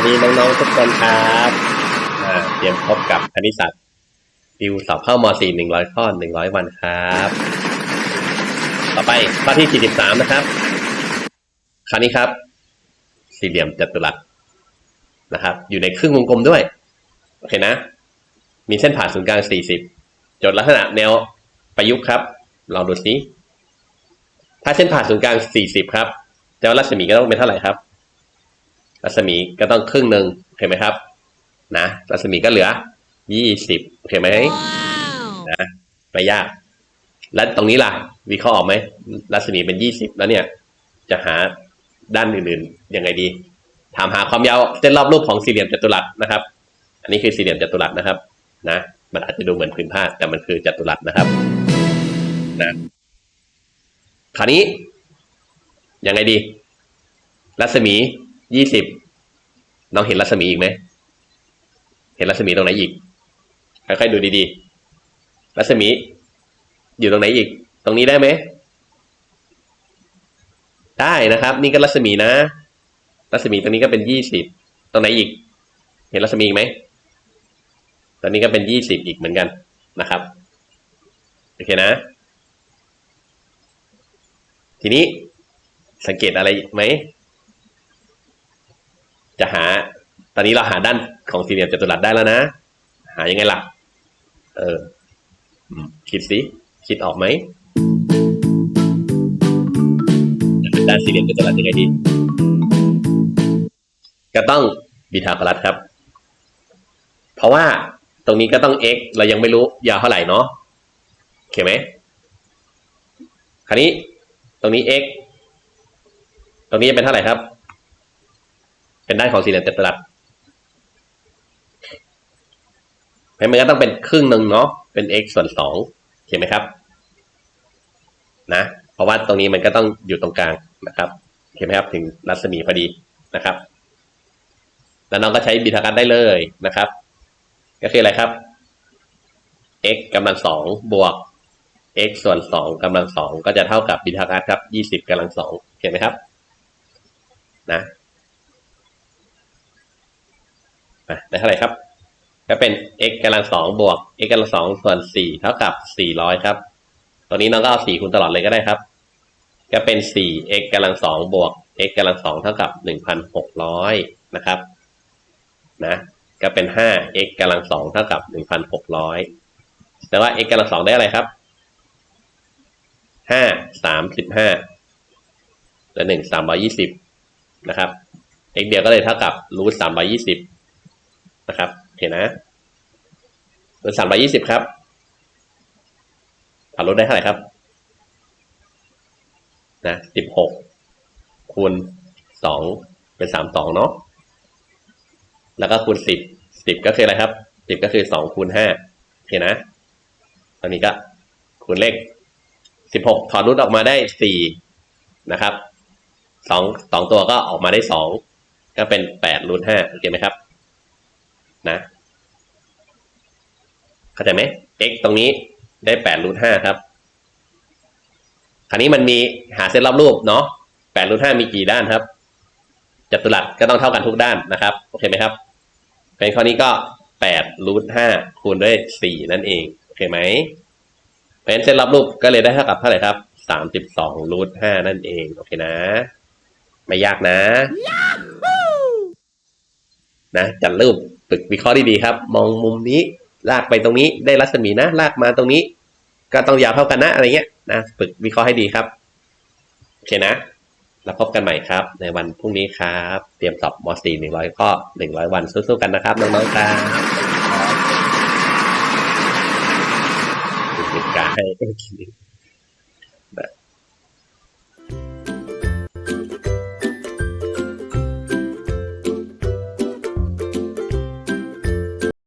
วัสดีน้องๆทุกคนครับเตรียมพบกับคณิตศาสตร์ติวสอบเข้ามสี่หนึ่งร้อยข้อหนึ่งร้อยวันครับ ต่อไปข้อที่สี่สิบสามนะครับ คราวนี้ครับ สี่เหลี่ยมจัตุรัสนะครับ อยู่ในครึ่งวงกลมด้วย โอเคนะ มีเส้นผ่านศูนย์กลางสี่สิบจทย์ลักษณะแนวประยุกต์ครับ ลองดูสิถ้าเส้นผ่านศูนย์กลางสี่สิบครับแปลว่ารัศมีก็ต้องเป็นเท่าไหร่ครับ รัศมีก็ต้องครึ่งหนึ่งเห็นไหมครับ นะ รัศมีก็เหลือยี่สิบเห็นไหม Wow. นะไม่ยาก แล้วตรงนี้ล่ะ วิเคราะห์ออกไหมรัศมีเป็นยี่สิบแล้วเนี่ย จะหาด้านอื่นๆยังไงดี ถามหาความยาวเส้นรอบรูปของสี่เหลี่ยมจัตุรัสนะครับ อันนี้คือสี่เหลี่ยมจัตุรัสนะครับ นะ มันอาจจะดูเหมือนพื้นผ้าแต่มันคือจัตุรัสนะครับ นะ คราวนี้ยังไงดี รัศมี ยี่สิบน้องเห็นรัศมีอีกไหม เห็นรัศมีตรงไหนอีก ค่อยๆดูดีๆ รัศมี อยู่ตรงไหนอีก ตรงนี้ได้ไหม ได้นะครับ นี่ก็รัศมีนะ รัศมีตรงนี้ก็เป็นยี่สิบ ตรงไหนอีก เห็นรัศมีอีกไหม ตอนนี้ก็เป็นยี่สิบอีกเหมือนกันนะครับ โอเคนะ ทีนี้สังเกตอะไรไหม จะหา ตอนนี้เราหาด้านของสี่เหลี่ยมจัตุรัสได้แล้วนะ หายังไงล่ะ เออคิดสิ คิดออกไหมด้านสี่เหลี่ยมจัตุรัสยังไงดี ก็ต้องบีทาโกรัสครับ เพราะว่าตรงนี้ก็ต้อง x เรายังไม่รู้ยาวเท่าไหร่เนาะโอเคไหมคราวนี้ ตรงนี้ x ตรงนี้จะเป็นเท่าไหร่ครับ เป็นด้านของสี่เหลี่ยมจัตุรัสเพราะมันก็ต้องเป็นครึ่งหนึ่งเนาะเป็น x ส่วนสองเห็นไหมครับ นะ เพราะว่าตรงนี้มันก็ต้องอยู่ตรงกลางนะครับเห็นไหมครับถึงรัศมีพอดีนะครับ แล้วน้องก็ใช้บีทากันได้เลยนะครับ ก็คืออะไรครับ x กำลังสองบวก x ส่วนสองกำลังสองก็จะเท่ากับบีทากันครับยี่สิบกำลังสองเห็นไหมครับ นะ อะ ได้เท่าไหร่ครับ ก็เป็น x กำลังสองบวก x กำลังสองส่วนสี่เท่ากับสี่ร้อยครับตัวนี้น้องก็เอาสี่คูณตลอดเลยก็ได้ครับ ก็เป็นสี่ x กำลังสองบวก x กำลังสองเท่ากับหนึ่งพันหกร้อยนะครับ นะ ก็เป็นห้า x กำลังสองเท่ากับหนึ่งพันหกร้อยแต่ว่า x กำลังสองได้อะไรครับห้าสามสิบห้าและหนึ่งสามร้อยี่สิบนะครับ x เดียวก็เลยเท่ากับรูทสามร้อยี่สิบ นะครับเห็นนะรูทสามร้อยี่สิบครับผ่านรูทได้เท่าไหร่ครับ นะสิบหกคูณสองเป็นสามสองเนาะแล้วก็คูณสิบสิบก็คืออะไรครับสิบก็คือสองคูณห้าโอเคนะ ตอนนี้ก็คูณเลขสิบหกถอดรูทออกมาได้สี่นะครับสองสองตัวก็ออกมาได้สองก็เป็นแปดรูทห้าโอเคไหมครับ นะ เข้าใจไหม x ตรงนี้ได้แปดรูทห้าครับ คราวนี้มันมีหาเส้นรอบรูปเนาะแปดรูทห้ามีกี่ด้านครับ จัตุรัสก็ต้องเท่ากันทุกด้านนะครับ โอเคไหมครับ เป็นข้อนี้ก็แปดรูทห้าคูณด้วยสี่นั่นเอง โอเคไหมเป็นเส้นรอบรูปก็เลยได้เท่ากับเท่าไหร่ครับสามสิบสองรูทห้านั่นเอง โอเคนะ ไม่ยากนะ นะ จัดรูป ฝึกวิเคราะห์ดีๆครับ มองมุมนี้ลากไปตรงนี้ ได้รัศมีนะ ลากมาตรงนี้ ก็ต้องยาวเท่ากันนะอะไรเงี้ยนะฝึกวิเคราะห์ให้ดีครับโอเคนะแล้วพบกันใหม่ครับ ในวันพรุ่งนี้ครับ เตรียมสอบม .4 หนึ่งร้อยข้อหนึ่งร้อยวันสู้ๆกันนะครับน้องๆครับติดกาให้